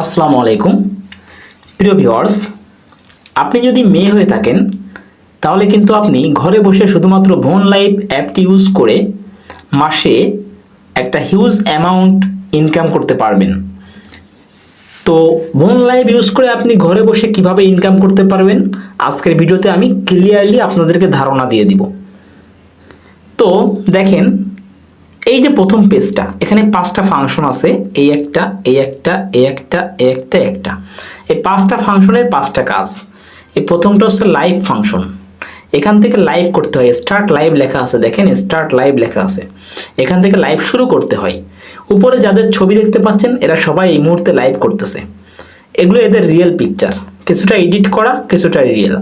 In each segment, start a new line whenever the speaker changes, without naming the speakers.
আসসালামু আলাইকুম। প্রিয় ভিউয়ার্স, আপনি যদি মেয়ে হয়ে থাকেন, তাহলে কিন্তু আপনি ঘরে বসে শুধুমাত্র ভোন লাইভ অ্যাপটি ইউজ করে মাসে একটা হিউজ অ্যামাউন্ট ইনকাম করতে পারবেন। তো ভোন লাইভ ইউজ করে আপনি ঘরে বসে কীভাবে ইনকাম করতে পারবেন, আজকের ভিডিওতে আমি ক্লিয়ারলি আপনাদেরকে ধারণা দিয়ে দিব। তো দেখেন এই যে প্রথম পেজটা, এখানে পাঁচটা ফাংশন আছে, এই একটা এই একটা এই একটা এই একটা একটা। এই পাঁচটা ফাংশনের পাঁচটা কাজ। এই প্রথমটা হচ্ছে লাইভ ফাংশন এখান থেকে লাইভ করতে হয় স্টার্ট লাইভ লেখা আছে, দেখেন স্টার্ট লাইভ লেখা আছে। এখান থেকে লাইভ শুরু করতে হয়। উপরে যাদের ছবি দেখতে পাচ্ছেন, এরা সবাই এই মুহূর্তে লাইভ করতেছে। এগুলো এদের রিয়েল পিকচার কিছুটা এডিট করা, কিছুটা রিয়েল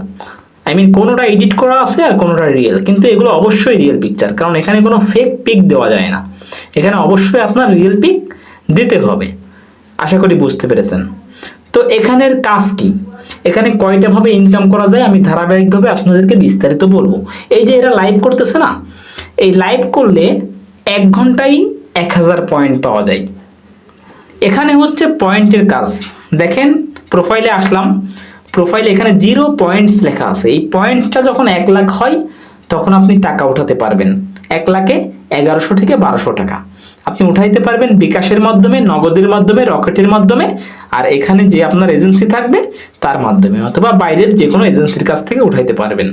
আই মিন কোনোটা এডিট করা আছে আর কোনোটা রিয়েল কিন্তু এগুলো অবশ্যই রিয়েল পিকচার কারণ এখানে কোনো ফেক পিক দেওয়া যায় না। এখানে অবশ্যই আপনার রিয়েল পিক দিতে হবে। আশা করি বুঝতে পেরেছেন। তো এখানের কাজ কি? এখানে কয়টা ভাবে ইনকাম করা যায় আমি ধারাবাহিকভাবে আপনাদেরকে বিস্তারিত বলব। এই যে এরা লাইভ করতেছে না, এই লাইভ করলে এক ঘন্টায় এক হাজার পয়েন্ট পাওয়া যায়। এখানে হচ্ছে পয়েন্টের কাজ। দেখেন প্রোফাইলে আসলাম। প্রোফাইলে এখানে জিরো পয়েন্টস লেখা আছে। এই পয়েন্টসটা যখন এক লাখ হয়, তখন আপনি টাকা উঠাতে পারবেন। এক লাখে এগারোশো থেকে বারোশো টাকা। আপনি উঠাইতে পারবেন বিকাশের মাধ্যমে, নগদের মাধ্যমে, রকেটের মাধ্যমে, আর এখানে যে আপনার এজেন্সি থাকবে, তার মাধ্যমে, অথবা বাইরের যে কোনো এজেন্সির কাছ থেকে উঠাইতে পারবেন।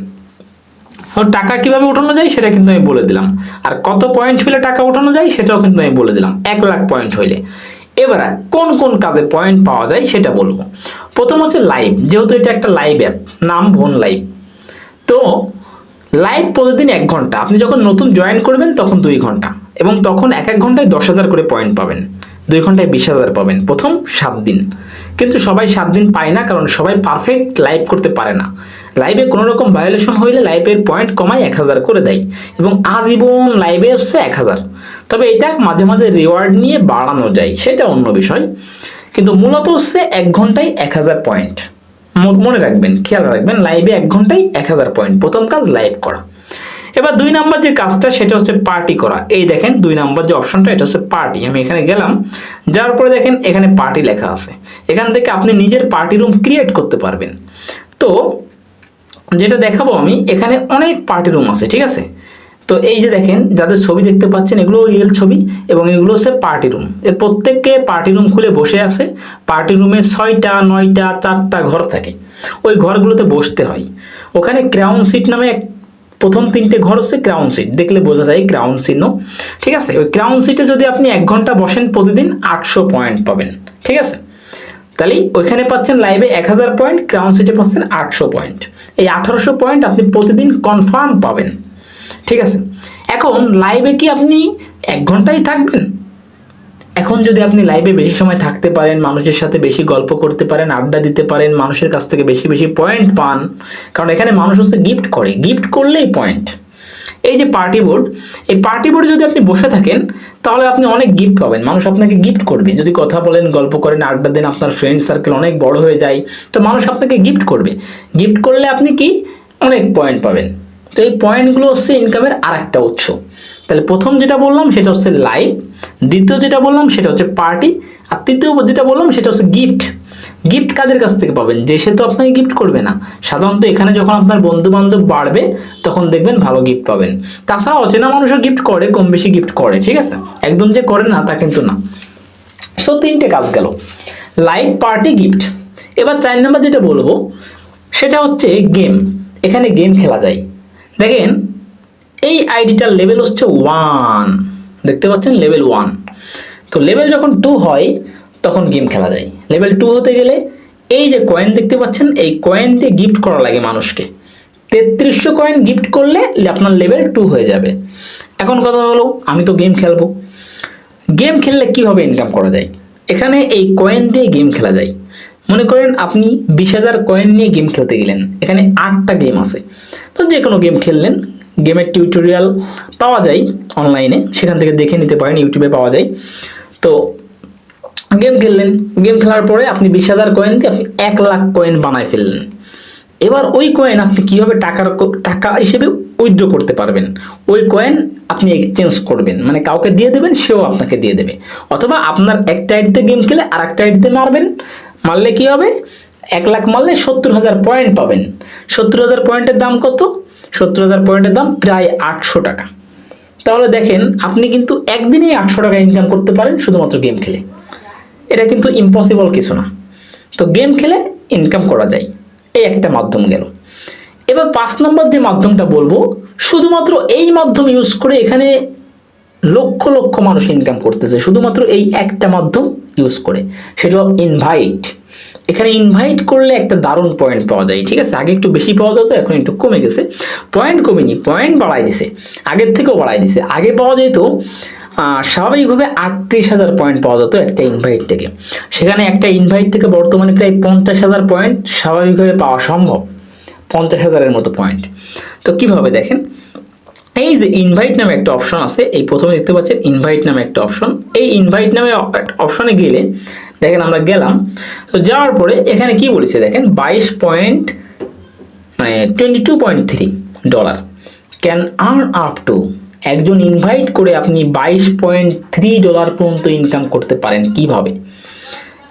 টাকা কীভাবে উঠানো যায়, সেটা কিন্তু আমি বলে দিলাম। আর কত পয়েন্ট হইলে টাকা উঠানো যায়, সেটাও কিন্তু আমি বলে দিলাম। এক লাখ পয়েন্ট হইলে। এবার কোন কোন কাজে পয়েন্ট পাওয়া যায় সেটা বলব। প্রথম হচ্ছে লাইভ যেহেতু এটা একটা লাইভ অ্যাপ নাম ভোন লাইভ তো লাইভ প্রতিদিন এক ঘণ্টা, আপনি যখন নতুন জয়েন করবেন তখন দুই ঘণ্টা, এবং তখন এক এক ঘন্টায় দশ হাজার করে পয়েন্ট পাবেন, দুই ঘন্টায় বিশ হাজার পাবেন, প্রথম সাত দিন। কিন্তু সবাই সাত দিন পায় না, কারণ সবাই পারফেক্ট লাইভ করতে পারে না। লাইভে কোনো রকম ভায়োলেশন হইলে লাইভের পয়েন্ট কমায় এক হাজার করে দেয় এবং আজীবন লাইভে হচ্ছে এক হাজার। তবে এটা মাঝে মাঝে রিওয়ার্ড নিয়ে বাড়ানো যায়, সেটা অন্য বিষয়। কিন্তু মূলত হচ্ছে এক ঘন্টায় এক হাজার পয়েন্ট মনে রাখবেন, খেয়াল রাখবেন লাইভে এক ঘন্টায় এক হাজার পয়েন্ট প্রথম কাজ লাইভ করা। এবার দুই নাম্বার যে কাজটা, সেটা হচ্ছে পার্টি করা। এই দেখেন দুই নাম্বার যে অপশনটা এটা হচ্ছে পার্টি আমি এখানে গেলাম যার পরে দেখেন এখানে পার্টি লেখা আছে। এখান থেকে আপনি নিজের পার্টি রুম ক্রিয়েট করতে পারবেন। তো, যেটা দেখাবো আমি, এখানে অনেক পার্টি রুম আছে, ঠিক আছে? তো এই যে দেখেন, যাদের ছবি দেখতে পাচ্ছেন এগুলো রিয়েল ছবি এবং এগুলো হচ্ছে পার্টি রুম এর প্রত্যেককে পার্টি রুম খুলে বসে আছে। পার্টি রুমে ছয়টা, নয়টা, চারটা ঘর থাকে। ওই ঘরগুলোতে বসতে হয়। ওখানে ক্রাউন সিট নামে প্রথম তিনটে ঘর হচ্ছে ক্রাউন সিট দেখলে বোঝা যায় ক্রাউন চিহ্ন। ঠিক আছে? ওই ক্রাউন সিটে যদি আপনি এক ঘণ্টা বসেন প্রতিদিন, আটশো পয়েন্ট পাবেন। ঠিক আছে? তাহলে ওইখানে পাচ্ছেন লাইভে এক হাজার পয়েন্ট ক্রাউন সিটে পাচ্ছেন আটশো পয়েন্ট এই আঠারোশো পয়েন্ট আপনি প্রতিদিন কনফার্ম পাবেন। ঠিক আছে? এখন লাইভে কি আপনি এক ঘন্টাই থাকবেন? এখন যদি আপনি লাইভে বেশি সময় থাকতে পারেন, মানুষের সাথে বেশি গল্প করতে পারেন, আড্ডা দিতে পারেন, মানুষের কাছ থেকে বেশি বেশি পয়েন্ট পান, কারণ এখানে মানুষ হচ্ছে গিফট করে। গিফট করলেই পয়েন্ট এই যে পার্টি বোর্ড এই পার্টি বোর্ডে যদি আপনি বসে থাকেন, তাহলে আপনি অনেক গিফট পাবেন। মানুষ আপনাকে গিফট করবে। যদি কথা বলেন, গল্প করেন, আড্ডা দেন, আপনার ফ্রেন্ড সার্কেল অনেক বড় হয়ে যায়, তো মানুষ আপনাকে গিফট করবে। গিফট করলে আপনি কি? অনেক পয়েন্ট পাবেন। তো এই পয়েন্টগুলো হচ্ছে ইনকামের আর একটা উৎস। তাহলে প্রথম যেটা বললাম, সেটা হচ্ছে লাইভ দ্বিতীয় যেটা বললাম সেটা হচ্ছে পার্টি আর তৃতীয় যেটা বললাম সেটা হচ্ছে গিফট গিফট কাজের কাছ থেকে পাবেন? যে সে তো আপনাকে গিফট করবে না। সাধারণত এখানে যখন আপনার বন্ধু বান্ধব বাড়বে, তখন দেখবেন ভালো গিফট পাবেন। তাছাড়া অচেনা মানুষও গিফট করে কম বেশি গিফট করে, ঠিক আছে? একদম যে করে না, তা কিন্তু না। সো তিনটে কাজ গেল। লাইভ পার্টি গিফট এবার চার নাম্বার যেটা বলব, সেটা হচ্ছে গেম এখানে গেম খেলা যায়। দেখেন, এই আইডিটার লেভেল হচ্ছে ওয়ান দেখতে পাচ্ছেন? লেভেল ওয়ান তো লেভেল যখন টু হয়, তখন গেম খেলা যায়। লেভেল টু হতে গেলে এই যে কয়েন দেখতে পাচ্ছেন, এই কয়েন দিয়ে গিফট করা লাগে মানুষকে। তেত্রিশশো কয়েন গিফট করলে আপনার লেভেল টু হয়ে যাবে। এখন কথা হলো, আমি তো গেম খেলব। গেম খেললে কীভাবে ইনকাম করা যায়? এখানে এই কয়েন দিয়ে গেম খেলা যায়। মনে করেন আপনি বিশ হাজার কয়েন নিয়ে গেম খেলতে গেলেন। এখানে আটটা গেম আছে। তো যে কোনো গেম খেললেন গেমের টিউটোরিয়াল পাওয়া যায় অনলাইনে সেখান থেকে দেখে নিতে পারেন ইউটিউবে পাওয়া যায়। তো গেম খেললেন। গেম খেলার পরে আপনি বিশ হাজার কয়েন দিয়ে আপনি এক লাখ কয়েন বানায় ফেললেন। এবার ওই কয়েন আপনি কীভাবে টাকার টাকা হিসেবে উইথড্র করতে পারবেন? ওই কয়েন আপনি এক্সচেঞ্জ করবেন। মানে কাউকে দিয়ে দেবেন, সেও আপনাকে দিয়ে দেবে। অথবা আপনার একটা আইডিতে গেম খেলে আর একটা আইডিতে মারবেন। মারলে কি হবে? এক লাখ মারলে সত্তর হাজার পয়েন্ট পাবেন। সত্তর হাজার পয়েন্টের দাম কত? সত্তর হাজার পয়েন্টের দাম প্রায় আটশো টাকা। তাহলে দেখেন, আপনি কিন্তু একদিনেই আটশো টাকা ইনকাম করতে পারেন শুধুমাত্র গেম খেলে। এটা কিন্তু ইম্পসিবল কিছু না। তো গেম খেলে ইনকাম করা যায়। এই একটা মাধ্যম গেল। এবার পাঁচ নম্বর যে মাধ্যমটা বলব, শুধুমাত্র এই মাধ্যম ইউজ করে এখানে লক্ষ লক্ষ মানুষ ইনকাম করতেছে। শুধুমাত্র এই একটা মাধ্যম ইউজ করে। সেটা ইনভাইট এখানে ইনভাইট করলে একটা দারুণ পয়েন্ট পাওয়া যায়। ঠিক আছে? আগে একটু বেশি পাওয়া যেত, এখন একটু কমে গেছে। পয়েন্ট কমেনি পয়েন্ট বাড়াই দিছে। আগের থেকেও বাড়াই দিছে। আগে পাওয়া যেত স্বাভাবিকভাবে আটত্রিশ হাজার পয়েন্ট পাওয়া যেত একটা ইনভাইট থেকে। সেখানে একটা ইনভাইট থেকে বর্তমানে প্রায় পঞ্চাশ হাজার পয়েন্ট স্বাভাবিকভাবে পাওয়া সম্ভব। পঞ্চাশ হাজারের মতো পয়েন্ট তো কীভাবে দেখেন? এই যে ইনভাইট নামে একটা অপশন আছে, এই প্রথমে দেখতে পাচ্ছেন ইনভাইট নামে একটা অপশন এই ইনভাইট নামে অপশনে গেলে দেখেন আমরা গেলাম, তো যাওয়ার পরে এখানে কি বলেছে দেখেন, বাইশ পয়েন্ট মানে twenty two point three dollar can earn up to একজন ইনভাইট করে আপনি বাইশ পয়েন্ট থ্রি ডলার পর্যন্ত ইনকাম করতে পারেন কীভাবে?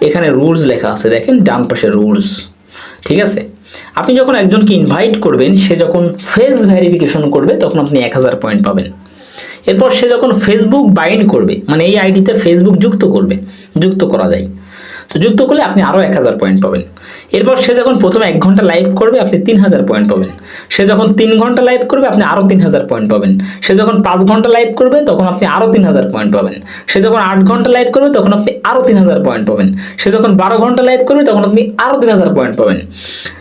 এখানে রুলস লেখা আছে, দেখেন ডান পাশে রুলস ঠিক আছে? আপনি যখন একজনকে ইনভাইট করবেন, সে যখন ফেস ভেরিফিকেশন করবে, তখন আপনি এক হাজার পয়েন্ট পাবেন। এরপর সে যখন ফেসবুক বাইন্ড করবে মানে এই আইডিতে ফেসবুক যুক্ত করবে, যুক্ত করা যায়। তো যুক্ত করলে আপনি আরও এক হাজার পয়েন্ট পাবেন। এরপর সে যখন প্রথমে এক ঘণ্টা লাইভ করবে, আপনি তিন হাজার পয়েন্ট পাবেন। সে যখন তিন ঘণ্টা লাইভ করবে, আপনি আরও তিন হাজার পয়েন্ট পাবেন। সে যখন পাঁচ ঘণ্টা লাইভ করবে, তখন আপনি আরও তিন হাজার পয়েন্ট পাবেন। সে যখন আট ঘণ্টা লাইভ করবে, তখন আপনি আরও তিন হাজার পয়েন্ট পাবেন। সে যখন বারো ঘণ্টা লাইভ করবে, তখন আপনি আরও তিন হাজার পয়েন্ট পাবেন।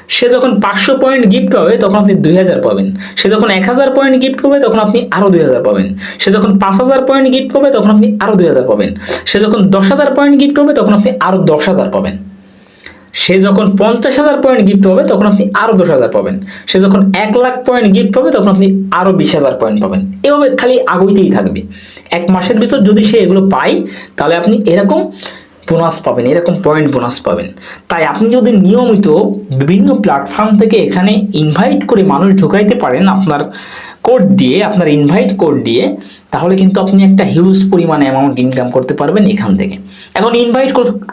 সে যখন পাঁচশো পয়েন্ট গিফট পাবে, তখন আপনি দুই হাজার পাবেন। সে যখন এক হাজার পয়েন্ট গিফট পাবে, তখন আপনি আরও দুই হাজার পাবেন। সে যখন পাঁচ হাজার পয়েন্ট গিফট পাবে, তখন আপনি আরও দুই হাজার পাবেন। সে যখন দশ হাজার পয়েন্ট গিফট পাবে, তখন আপনি আরও দশ হাজার পাবেন। সে যখন পঞ্চাশ হাজার পয়েন্ট গিফট পাবে, তখন আপনি আরও দশ হাজার পাবেন। সে যখন এক লাখ পয়েন্ট গিফট পাবে, তখন আপনি আরও বিশ হাজার পয়েন্ট পাবেন। এভাবে খালি আগুইতেই থাকবে। এক মাসের ভিতর যদি সে এগুলো পায়, তাহলে আপনি এরকম বোনাস পাবেন, এরকম পয়েন্ট বোনাস পাবেন। তাই আপনি যদি নিয়মিত বিভিন্ন প্ল্যাটফর্ম থেকে এখানে ইনভাইট করে মানুষ ঢুকাইতে পারেন, আপনার কোড দিয়ে, আপনার ইনভাইট কোড দিয়ে, তাহলে কিন্তু আপনি একটা হিউজ পরিমাণে অ্যামাউন্ট ইনকাম করতে পারবেন এখান থেকে। এখন ইনভাইট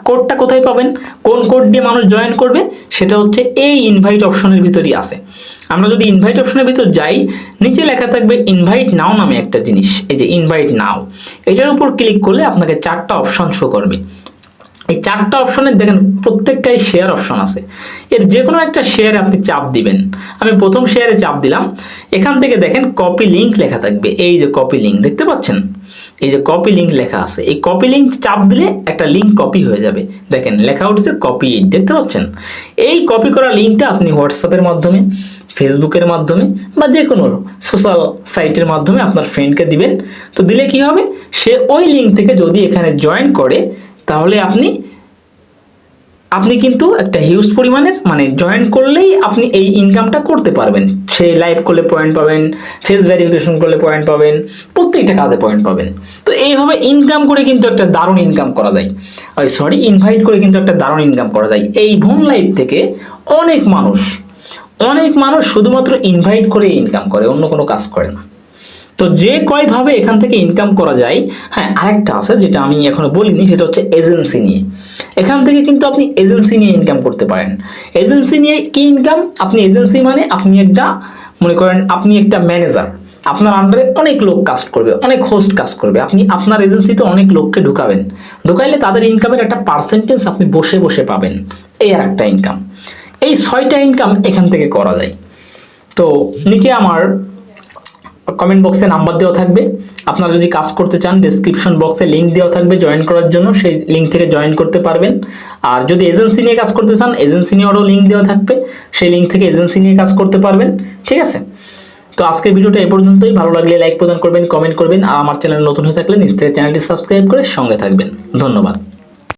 কোডটা কোথায় পাবেন? কোন কোড দিয়ে মানুষ জয়েন করবে? সেটা হচ্ছে এই ইনভাইট অপশনের ভিতরই আছে। আমরা যদি ইনভাইট অপশনের ভিতর যাই, নিচে লেখা থাকবে ইনভাইট নাও নামে একটা জিনিস, এই যে ইনভাইট নাও এটার উপর ক্লিক করলে আপনাকে চারটা অপশন শো করবে। এই চারটা অপশনের দেখেন প্রত্যেকটাই শেয়ার অপশন আছে। এর যে কোনো একটা শেয়ারে আপনি চাপ দিবেন। আমি প্রথম শেয়ারে চাপ দিলাম। এখান থেকে দেখেন কপি লিংক লেখা থাকবে। এই যে কপি লিংক দেখতে পাচ্ছেন? এই যে কপি লিংক লেখা আছে। এই কপি লিংক চাপ দিলে একটা লিংক কপি হয়ে যাবে। দেখেন, লেখা উঠছে কপি দেখতে পাচ্ছেন? এই কপি করা লিঙ্কটা আপনি হোয়াটসঅ্যাপের মাধ্যমে ফেসবুকের মাধ্যমে বা যে কোনো সোশ্যাল সাইটের মাধ্যমে আপনার ফ্রেন্ডকে দিবেন। তো দিলে কি হবে? সে ওই লিঙ্ক থেকে যদি এখানে জয়েন করে তাহলে আপনি আপনি কিন্তু একটা হিউজ পরিমাণের মানে জয়েন করলেই আপনি এই ইনকামটা করতে পারবেন। সে লাইভ করলে পয়েন্ট পাবেন ফেস ভেরিফিকেশন করলে পয়েন্ট পাবেন, প্রত্যেকটা কাজে পয়েন্ট পাবেন। তো এইভাবে ইনকাম করে কিন্তু একটা দারুণ ইনকাম করা যায়। ওই সরি ইনভাইট করে কিন্তু একটা দারুণ ইনকাম করা যায়। এই ভোন লাইভ থেকে অনেক মানুষ অনেক মানুষ শুধুমাত্র ইনভাইট করে ইনকাম করে, অন্য কোনো কাজ করে না। তো যে কয়ভাবে এখান থেকে ইনকাম করা যায় হ্যাঁ আরেকটা আছে যেটা আমি এখনও বলিনি, সেটা হচ্ছে এজেন্সি নিয়ে। এখান থেকে কিন্তু আপনি এজেন্সি নিয়ে ইনকাম করতে পারেন। এজেন্সি নিয়ে কি ইনকাম আপনি এজেন্সি মানে আপনি একটা, মনে করেন আপনি একটা ম্যানেজার আপনার আন্ডারে অনেক লোক কাজ করবে, অনেক হোস্ট কাজ করবে। আপনি, আপনার এজেন্সিতে অনেক লোককে ঢুকাবেন। ঢুকাইলে তাদের ইনকামের একটা পার্সেন্টেজ আপনি বসে বসে পাবেন। এই আর একটা ইনকাম এই ছয়টা ইনকাম এখান থেকে করা যায়। তো নিচে আমার কমেন্ট বক্সে নাম্বার দেওয়া থাকবে। আপনারা যদি কাজ করতে চান ডেসক্রিপশন বক্সে লিঙ্ক দেওয়া থাকবে জয়েন করার জন্য। সেই লিঙ্ক থেকে জয়েন করতে পারবেন। আর যদি এজেন্সি নিয়ে কাজ করতে চান এজেন্সি নিয়েও লিঙ্ক দেওয়া থাকবে। সেই লিঙ্ক থেকে এজেন্সি নিয়ে কাজ করতে পারবেন। ঠিক আছে? তো আজকের ভিডিওটা এ পর্যন্তই। ভালো লাগলে লাইক প্রদান করবেন কমেন্ট করবেন। আর আমার চ্যানেল নতুন হয়ে থাকলে নিশ্চয়ই চ্যানেলটি সাবস্ক্রাইব করে সঙ্গে থাকবেন। ধন্যবাদ।